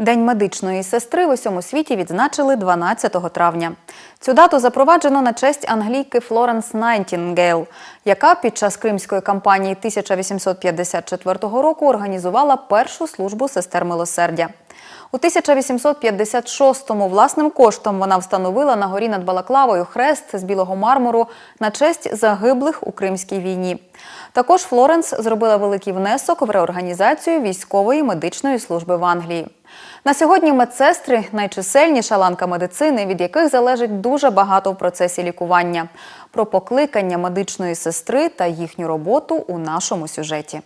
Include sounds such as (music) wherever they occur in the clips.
День медичної сестри в усьому світі відзначили 12 травня. Цю дату запроваджено на честь англійки Флоренс Найтінгейл, яка під час кримської кампанії 1854 року організувала першу службу сестер милосердя. У 1856-му власним коштом вона встановила на горі над Балаклавою хрест з білого мармуру на честь загиблих у Кримській війні. Також Флоренс зробила великий внесок в реорганізацію військової медичної служби в Англії. На сьогодні медсестри найчисельніша ланка медицини, від яких залежить дуже багато в процесі лікування. Про покликання медичної сестри та їхню роботу у нашому сюжеті.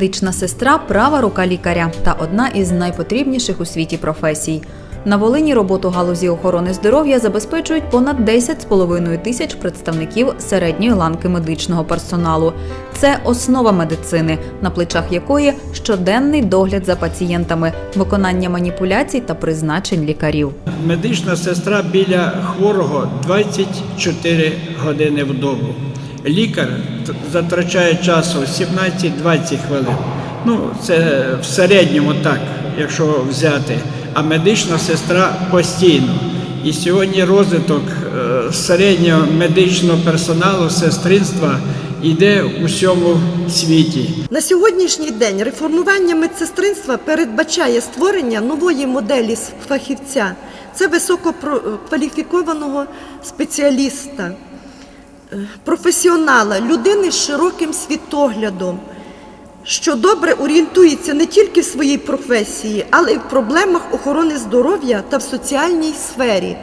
Медична сестра права рука лікаря та одна із найпотрібніших у світі професій. На Волині роботу галузі охорони здоров'я забезпечують понад 10,5 тисяч представників середньої ланки медичного персоналу. Це основа медицини, на плечах якої щоденний догляд за пацієнтами, виконання маніпуляцій та призначень лікарів. Медична сестра біля хворого 24 години в добу. Лікар затрачає часу 17-20 хвилин. Ну, це в середньому так, якщо взяти. А медична сестра постійно. І сьогодні розвиток е, середнього медичного персоналу, сестринства йде у всьому світі. На сьогоднішній день реформування медсестринства передбачає створення нової моделі фахівця. Це висококваліфікованого спеціаліста, професіонала, людини з широким світоглядом, що добре орієнтується не тільки в своїй професії, але й в проблемах охорони здоров'я та в соціальній сфері.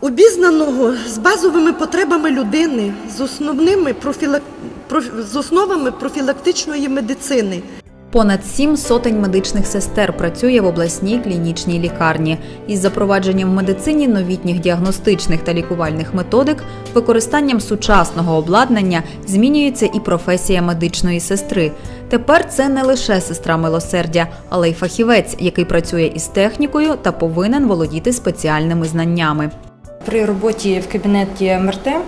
Обізнаного з базовими потребами людини, з, основними профілак... проф- з основами профілактичної медицини. Понад сім сотень медичних сестер працює в обласній клінічній лікарні. Із запровадженням в медицині новітніх діагностичних та лікувальних методик, використанням сучасного обладнання змінюється і професія медичної сестри. Тепер це не лише сестра милосердя, але й фахівець, який працює із технікою та повинен володіти спеціальними знаннями. При роботі в кабінеті МРТ е,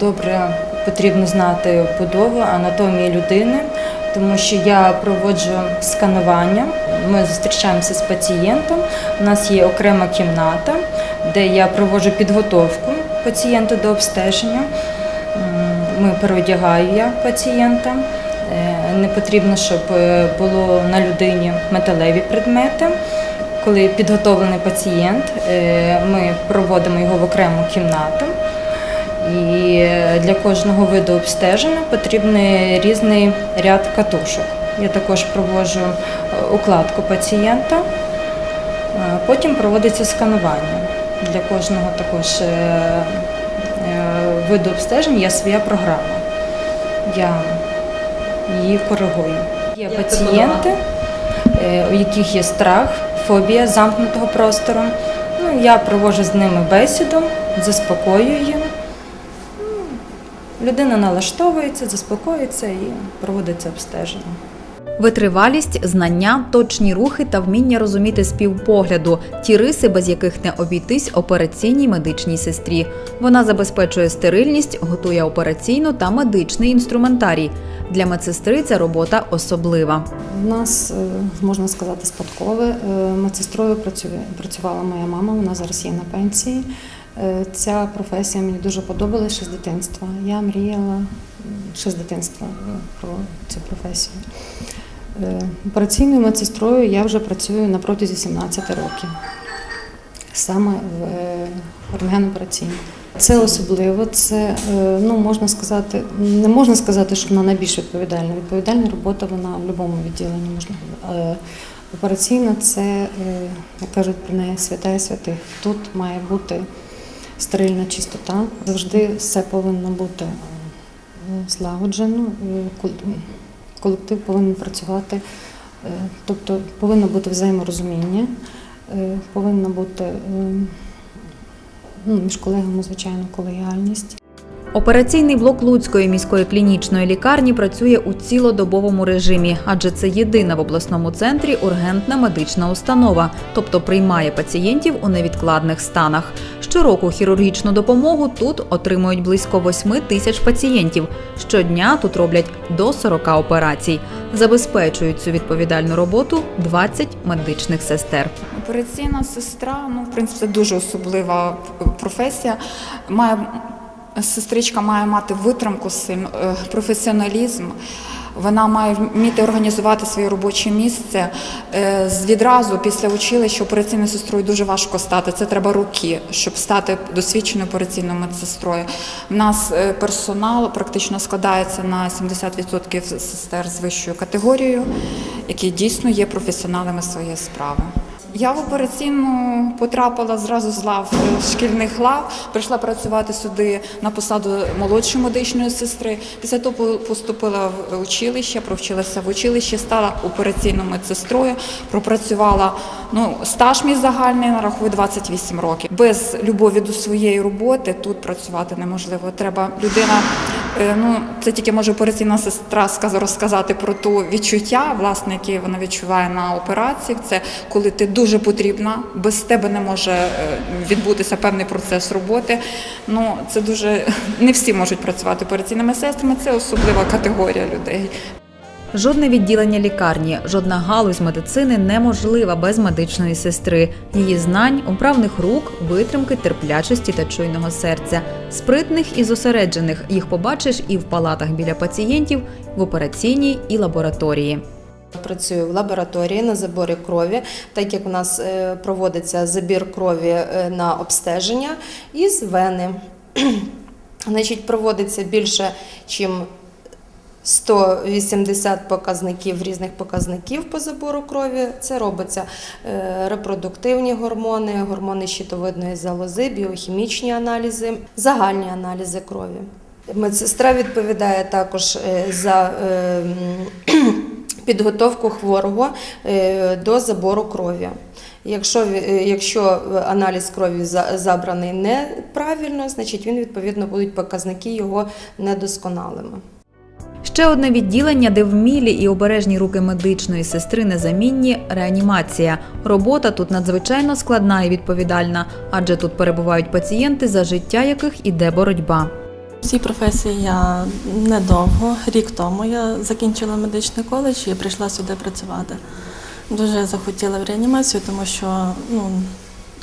добре потрібно знати будову анатомії людини, тому що я проводжу сканування. Ми зустрічаємося з пацієнтом. У нас є окрема кімната, де я проводжу підготовку пацієнта до обстеження. Ми переодягаю я пацієнта. Е, Не потрібно, щоб е, було на людині металеві предмети. Коли підготовлений пацієнт, е, ми проводимо його в окрему кімнату. І для кожного виду обстеження потрібний різний ряд катушок. Я також проводжу е, укладку пацієнта, Е, потім проводиться сканування. Для кожного також е, виду обстежень є своя програма. Я її коригую. Є пацієнти, у яких є страх, фобія замкнутого простору. Ну, я проводжу з ними бесіду, заспокоюю їх. Людина налаштовується, заспокоюється і проводиться обстеження. Витривалість, знання, точні рухи та вміння розуміти співпогляду ті риси, без яких не обійтись операційній медичній сестрі. Вона забезпечує стерильність, готує операційну та медичний інструментарій. Для медсестри ця робота особлива. У нас, е, можна сказати, спадкове. Е, Медсестрою працювала моя мама, вона зараз є на пенсії. Е, Ця професія мені дуже подобалася ще з дитинства. Я мріяла ще з дитинства е, про цю професію. Е, Операційною медсестрою я вже працюю на протязі 17 років, саме в рентген-операційній. Це особливо, це ну можна сказати, не можна сказати, що вона найбільш відповідальна. Відповідальна робота вона в будь-якому відділенні можна. Операційна це, як кажуть про неї, свята і святих. Тут має бути стерильна чистота, завжди все повинно бути е, злагоджено. е, Колектив повинен працювати Е, Тобто повинно бути взаєморозуміння, повинно повинна бути е, ну, між колегами, звичайно, колегіальність. Операційний блок Луцької міської клінічної лікарні працює у цілодобовому режимі, адже це єдина в обласному центрі ургентна медична установа, тобто приймає пацієнтів у невідкладних станах. Щороку хірургічну допомогу тут отримують близько 8 тисяч пацієнтів. Щодня тут роблять до 40 операцій. Забезпечують цю відповідальну роботу 20 медичних сестер. Операційна сестра, ну, в принципі, це дуже особлива професія. Має, сестричка має мати витримку, сильну, е, професіоналізм. Вона має вміти організувати своє робоче місце. Е, Відразу після училища операційною сестрою дуже важко стати. Це треба руки, щоб стати досвідченою операційною медсестрою. У нас е, персонал практично складається на 70% сестер з вищою категорією, які дійсно є професіоналами своєї справи. Я в операційну потрапила зразу з лав е, шкільних лав, прийшла працювати сюди на посаду молодшої медичної сестри. Після того поступила в училище, провчилася в училищі, стала операційною медсестрою, пропрацювала ну, стаж мій загальний нарахує 28 років. Без любові до своєї роботи тут працювати неможливо. Треба людина, ну це тільки може операційна сестра розказати про ту відчуття, власне, які вона відчуває на операції. Це коли ти дуже потрібна, без тебе не може е, відбутися певний процес роботи. Ну це дуже (laughs) не всі можуть працювати операційними сестрами. Це особлива категорія людей. Жодне відділення лікарні, жодна галузь медицини неможлива без медичної сестри, її знань, управних рук, витримки, терплячості та чуйного серця, спритних і зосереджених. Їх побачиш і в палатах біля пацієнтів, в операційній і лабораторії. Працюю в лабораторії на заборі крові, так як у нас е, проводиться забір крові е, на обстеження із вени. (clears throat) Значить, проводиться більше, ніж 180 показників різних показників по забору крові. Це робиться е, репродуктивні гормони, гормони щитовидної залози, біохімічні аналізи, загальні аналізи крові. Медсестра відповідає також е, за е, підготовку хворого до забору крові. Якщо, якщо аналіз крові забраний неправильно, значить він відповідно будуть показники його недосконалими. Ще одне відділення, де вмілі і обережні руки медичної сестри незамінні реанімація. Робота тут надзвичайно складна і відповідальна, адже тут перебувають пацієнти, за життя яких іде боротьба. В цій професії я недовго, рік тому я закінчила медичний коледж і прийшла сюди працювати. Дуже захотіла в реанімацію, тому що ну,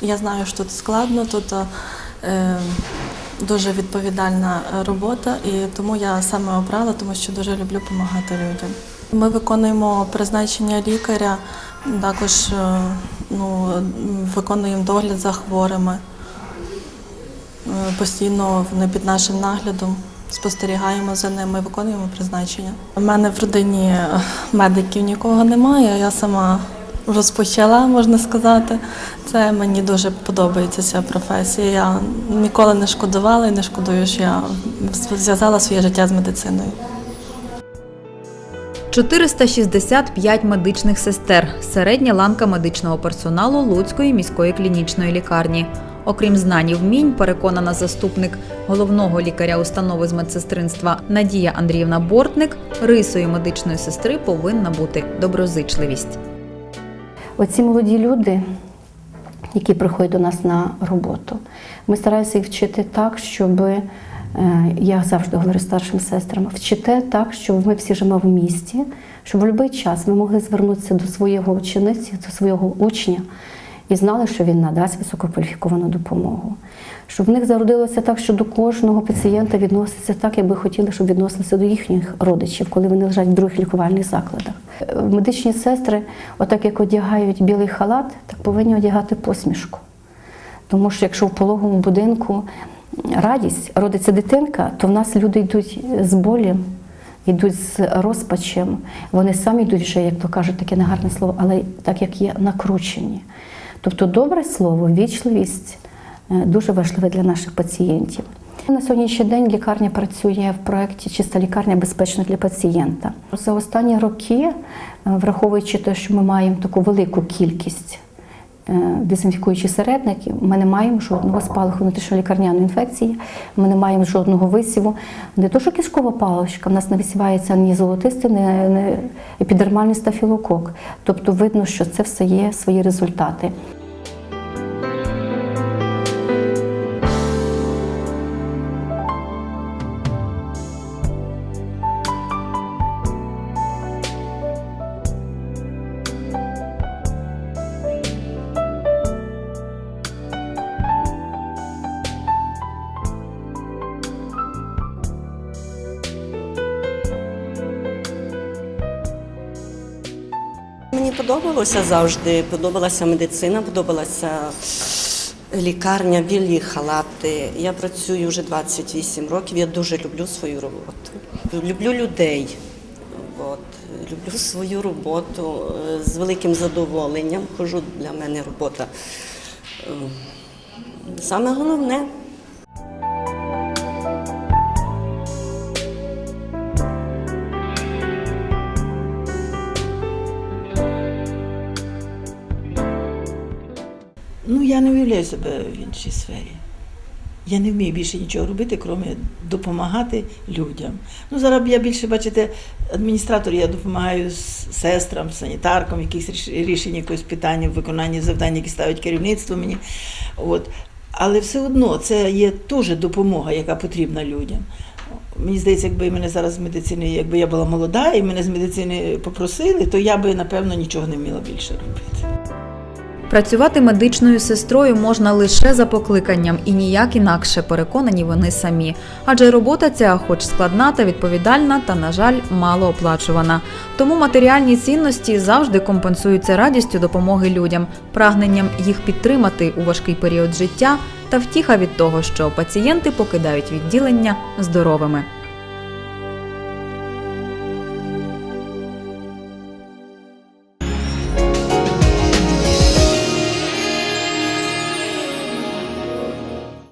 я знаю, що тут складно, тут е, дуже відповідальна робота, і тому я саме обрала, тому що дуже люблю допомагати людям. Ми виконуємо призначення лікаря, також е, ну, виконуємо догляд за хворими. Е, Постійно вони під нашим наглядом спостерігаємо за ними, виконуємо призначення. У мене в родині е, медиків нікого немає. Я сама розпочала, можна сказати. Це мені дуже подобається ця професія. Я ніколи не шкодувала і не шкодую, що я зв'язала своє життя з медициною. 465 медичних сестер середня ланка медичного персоналу Луцької міської клінічної лікарні. Окрім знань і вмінь, переконана заступник головного лікаря установи з медсестринства Надія Андріївна Бортник, рисою медичної сестри повинна бути доброзичливість. Оці молоді люди, які приходять до нас на роботу, ми стараємося їх вчити так, щоб е, я завжди говорю старшим сестрам, вчити так, щоб ми всі живемо в місті, щоб в будь-який час ми могли звернутися до своєго учениці, до свого учня і знали, що він надасть висококваліфіковану допомогу. Щоб в них зародилося так, що до кожного пацієнта відноситься так, як би хотіли, щоб відносилися до їхніх родичів, коли вони лежать в других лікувальних закладах. Е, Медичні сестри, отак як одягають білий халат, так повинні одягати посмішку. Тому що якщо в пологовому будинку радість, родиться дитинка, то в нас люди йдуть з болем, йдуть з розпачем. Вони самі йдуть вже, як то кажуть, таке негарне слово, але так як є накручені. Тобто добре слово, вічливість е, дуже важливе для наших пацієнтів. На сьогоднішній день лікарня працює в проєкті Чиста лікарня безпечна для пацієнта. За останні роки, е, враховуючи те, що ми маємо таку велику кількість е, середники, ми не маємо жодного спалаху внутрішньолікарняної інфекції, ми не маємо жодного висіву. Не то, що кишкова паличка, в нас не висівається ні золотистий, ні епідермальний стафілокок. Тобто видно, що це все є свої результати. Подобалося завжди. Подобалася медицина, подобалася лікарня, білі халати. Я працюю вже 28 років. Я дуже люблю свою роботу. Люблю людей. От. Люблю свою роботу з великим задоволенням. Хожу для мене робота. е, Саме головне. Я не уявляю себе в іншій сфері. Я не вмію більше нічого робити, крім допомагати людям. Ну, зараз я більше, бачите, адміністратор, я допомагаю с- сестрам, санітаркам, якісь ріш- рішення якогось питання, в виконанні завдань, які ставить керівництво мені. От. Але все одно це є теж допомога, яка потрібна людям. Мені здається, якби мене зараз з медицини, якби я була молода і мене з медицини попросили, то я би, напевно, нічого не вміла більше робити. Працювати медичною сестрою можна лише за покликанням і ніяк інакше, переконані вони самі. Адже робота ця, хоч складна та відповідальна, та, на жаль, мало оплачувана. Тому матеріальні цінності завжди компенсуються радістю допомоги людям, прагненням їх підтримати у важкий період життя та втіха від того, що пацієнти покидають відділення здоровими.